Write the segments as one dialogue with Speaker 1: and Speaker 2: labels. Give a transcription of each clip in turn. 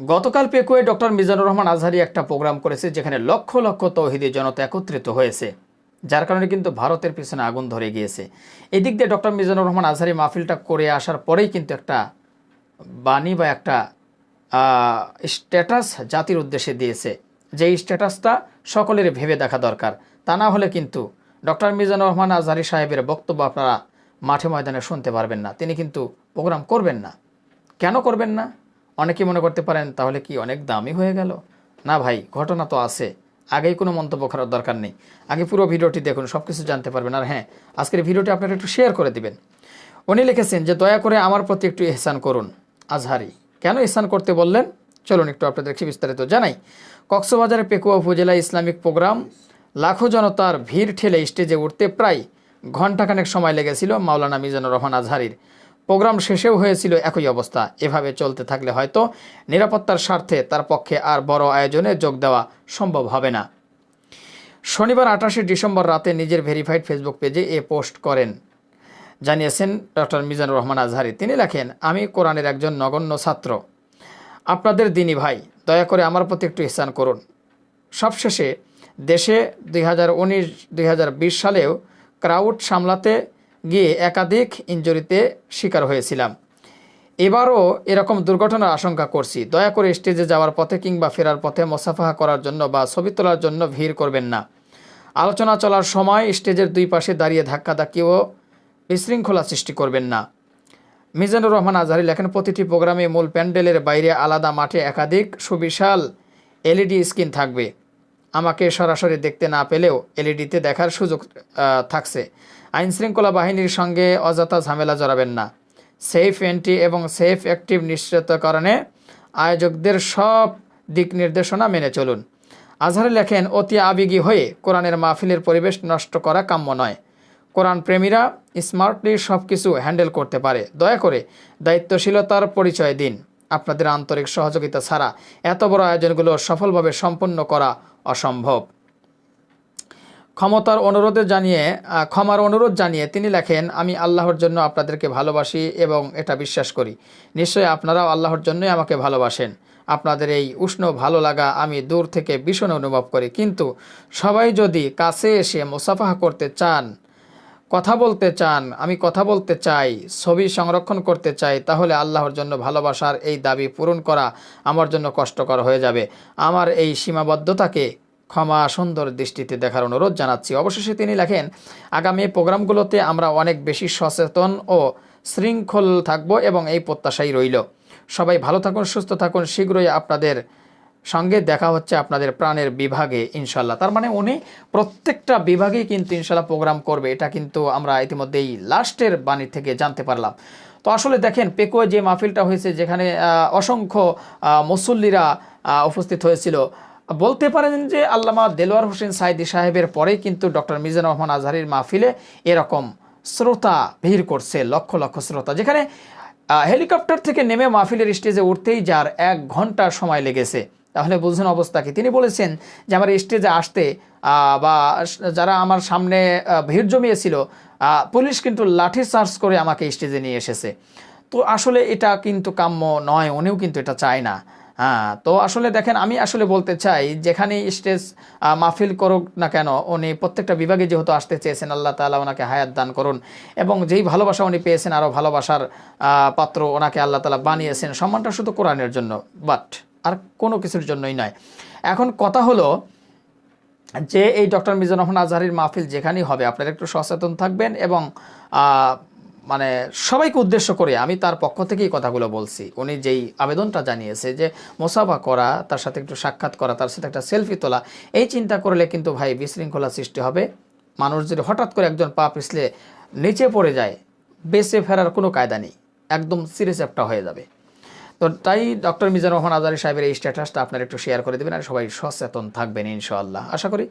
Speaker 1: গতকাল পেকুয়ে ডক্টর মিজানুর রহমান আজহারি একটা প্রোগ্রাম করেছে যেখানে লক্ষ লক্ষ তৌহিদি জনতা একত্রিত হয়েছে, যার কারণে কিন্তু ভারতের পিছনে আগুন ধরে গিয়েছে। এদিক দিয়ে ডক্টর মিজানুর রহমান আজহারি মাহফিলটা করে আসার পরেই কিন্তু একটা বাণী বা একটা স্ট্যাটাস জাতির উদ্দেশ্যে দিয়েছে যে স্ট্যাটাসটা সকলের ভেবে দেখা দরকার। তা না হলে কিন্তু ডক্টর মিজানুর রহমান আজহারি সাহেবের বক্তব্য আপনারা মাঠে ময়দানে শুনতে পারবেন না। তিনি কিন্তু প্রোগ্রাম করবেন না। কেন করবেন না? অনেকে মনে করতে পারেন, তাহলে কি অনেক দামি হয়ে গেল? না ভাই, ঘটনা তো আছে। আগেই কোনো মন্তব্য করার দরকার নেই। আগে পুরো ভিডিওটি দেখুন সব কিছু জানতে পারবেন। আর হ্যাঁ আজকের ভিডিওটি আপনারা একটু শেয়ার করে দিবেন। উনি লিখেছেন যে, দয়া করে আমার প্রতি একটু ইহসান করুন। আজহারি, কেন ইহসান করতে বললেন? চলুন একটু আপনাদেরকে বিস্তারিত জানাই। কক্সবাজারের পেকুয়া উপজেলা ইসলামিক প্রোগ্রাম, লাখো জনতার ভিড় ঠেলে স্টেজে উঠতে প্রায় ঘণ্টাখানেক সময় লেগেছিল মাওলানা মিজানুর রহমান আজহারির। প্রোগ্রাম শেষেও হয়েছিল একই অবস্থা। এভাবে চলতে থাকলে হয়তো নিরাপত্তার স্বার্থে তার পক্ষে আর বড় আয়োজনে যোগ দেওয়া সম্ভব হবে না। শনিবার আঠাশে ডিসেম্বর রাতে নিজের ভেরিফাইড ফেসবুক পেজে এ পোস্ট করেন। জানিয়েছেন ডক্টর মিজানুর রহমান আজহারি। তিনি লেখেন, আমি কোরআনের একজন নগণ্য ছাত্র। আপনাদের দিনী ভাই। দয়া করে আমার প্রতি একটু ইহসান করুন। সবশেষে দেশে দুই হাজার উনিশ সালেও ক্রাউড সামলাতে গিয়ে একাধিক ইঞ্জুরিতে শিকার হয়েছিলাম। এবারও এরকম দুর্ঘটনার আশঙ্কা করছি। দয়া করে স্টেজে যাওয়ার পথে কিংবা ফেরার পথে মোসাফাহা করার জন্য বা ছবি তোলার জন্য ভিড় করবেন না। আলোচনা চলার সময় স্টেজের দুই পাশে দাঁড়িয়ে ধাক্কাধাক্কি ও বিশৃঙ্খলা সৃষ্টি করবেন না। মিজানুর রহমান আজহারি লেখেন, প্রতিটি প্রোগ্রামে মূল প্যান্ডেলের বাইরে আলাদা মাঠে একাধিক সুবিশাল এলইডি স্ক্রিন থাকবে। আমাকে সরাসরি দেখতে না পেলেও এলইডিতে দেখার সুযোগ থাকছে। আইন শৃঙ্খলা বাহিনীর সঙ্গে অযথা ঝামেলা জড়াবেন না। সেফ এন্ট্রি এবং সেফ অ্যাক্টিভ নিশ্চিতকরণে আয়োজকদের সব দিক নির্দেশনা মেনে চলুন। আজহারে লেখেন, অতি আবেগী হয়ে কোরআনের মাহফিলের পরিবেশ নষ্ট করা কাম্য নয়। কোরআন প্রেমীরা স্মার্টলি সব কিছু হ্যান্ডেল করতে পারে। দয়া করে দায়িত্বশীলতার পরিচয় দিন। আপনাদের আন্তরিক সহযোগিতা ছাড়া এত বড় আয়োজনগুলো সফলভাবে সম্পন্ন করা অসম্ভব। ক্ষমতার অনুরোধে জানিয়ে ক্ষমার অনুরোধ জানিয়ে তিনি লেখেন, আমি আল্লাহর জন্য আপনাদেরকে ভালোবাসি এবং এটা বিশ্বাস করি। নিশ্চয়ই আপনারাও আল্লাহর জন্যই আমাকে ভালোবাসেন। আপনাদের এই উষ্ণ ভালো লাগা আমি দূর থেকে ভীষণ অনুভব করি। কিন্তু সবাই যদি কাছে এসে মোসাফাহা করতে চান কথা বলতে চান, আমি কথা বলতে চাই, ছবি সংরক্ষণ করতে চাই, তাহলে আল্লাহর জন্য ভালোবাসার এই দাবি পূরণ করা আমার জন্য কষ্টকর হয়ে যাবে। আমার এই সীমাবদ্ধতাকে ক্ষমা সুন্দর দৃষ্টিতে দেখার অনুরোধ জানাচ্ছি। অবশেষে তিনি লেখেন, আগামী প্রোগ্রামগুলোতে আমরা অনেক বেশি সচেতন ও শৃঙ্খল থাকব এবং এই প্রত্যাশাই রইল। সবাই ভালো থাকুন, সুস্থ থাকুন, শীঘ্রই আপনাদের সঙ্গে দেখা হচ্ছে আপনাদের প্রাণের বিভাগে ইনশাল্লাহ তার মানে উনি প্রত্যেকটা বিভাগেই কিন্তু ইনশাল্লাহ প্রোগ্রাম করবে। এটা কিন্তু আমরা ইতিমধ্যেই লাস্টের বাণী থেকে জানতে পারলাম। তো আসলে দেখেন পেকুয়ে যে মাহফিলটা হয়েছে, যেখানে অসংখ্য মুসল্লিরা উপস্থিত হয়েছিল, বলতে পারেন যে আল্লামা দেলোয়ার হোসেন সাইদি সাহেবের পরেই কিন্তু ডক্টর মিজানুর রহমান আজহারির মাহফিলে এরকম শ্রোতা ভিড় করছে, লক্ষ লক্ষ শ্রোতা। যেখানে হেলিকপ্টার থেকে নেমে মাহফিলের স্টেজে উঠতেই যার এক ঘণ্টা সময় লেগেছে। তাহলে বুঝুন অবস্থা কি। তিনি বলেছেন যে, আমার স্টেজে আসতে বা যারা আমার সামনে ভিড় জমিয়েছিল পুলিশ কিন্তু লাঠি চার্জ করে আমাকে স্টেজে নিয়ে এসেছে। তো আসলে এটা কিন্তু কাম্য নয়, উনিও কিন্তু এটা চায় না। হ্যাঁ তো আসলে দেখেন, আমি আসলে বলতে চাই, যেখানে স্টেজ মাহফিল করুক না কেন, উনি প্রত্যেকটা বিভাগে যেহেতু আসতে চেয়েছেন, আল্লাহ তালা ওনাকে হায়াত দান করুন। এবং যেই ভালোবাসা উনি পেয়েছেন, আরও ভালোবাসার পাত্র ওনাকে আল্লাহ তালা বানিয়েছেন, সম্মানটা শুধু কোরআনের জন্য বাট আর কোনো কিছুর জন্যই নয়। এখন কথা হলো যে এই ডক্টর মিজানুর রহমান আজহারির মাহফিল যেখানেই হবে, আপনারা একটু সচেতন থাকবেন এবং মানে সবাইকে উদ্দেশ্য করে আমি তার পক্ষ থেকেই কথাগুলো বলছি। উনি যেই আবেদনটা জানিয়েছে যে মোসাফা করা, তার সাথে একটু সাক্ষাৎ করা, তার সাথে একটা সেলফি তোলা, এই চিন্তা করলে কিন্তু ভাই বিশৃঙ্খলা সৃষ্টি হবে। মানুষ যদি হঠাৎ করে একজন পা পিছলে নিচে পড়ে যায়, বেঁচে ফেরার কোনো কায়দা নেই। একদম সিরিয়াস একটা হয়ে যাবে। তো তাই ডক্টর মিজানুর রহমান আজারি সাহেবের এই স্ট্যাটাসটা আপনারা একটু শেয়ার করে দেবেন আর সবাই সচেতন থাকবেন ইনশাআল্লাহ। আশা করি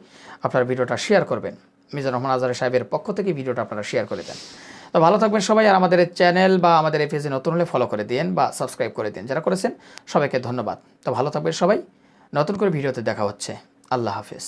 Speaker 1: আপনারা ভিডিওটা শেয়ার করবেন। মিজানুর রহমান আজারি সাহেবের পক্ষ থেকে ভিডিওটা আপনারা শেয়ার করে দেন। তো ভালো থাকবেন সবাই আর আমাদের চ্যানেল বা আমাদের এই পেজে নতুন হলে ফলো করে দিন বা সাবস্ক্রাইব করে দিন যারা করেছেন সবাইকে ধন্যবাদ। তো ভালো থাকবেন সবাই। নতুন করে ভিডিওতে দেখা হচ্ছে। আল্লাহ হাফেজ।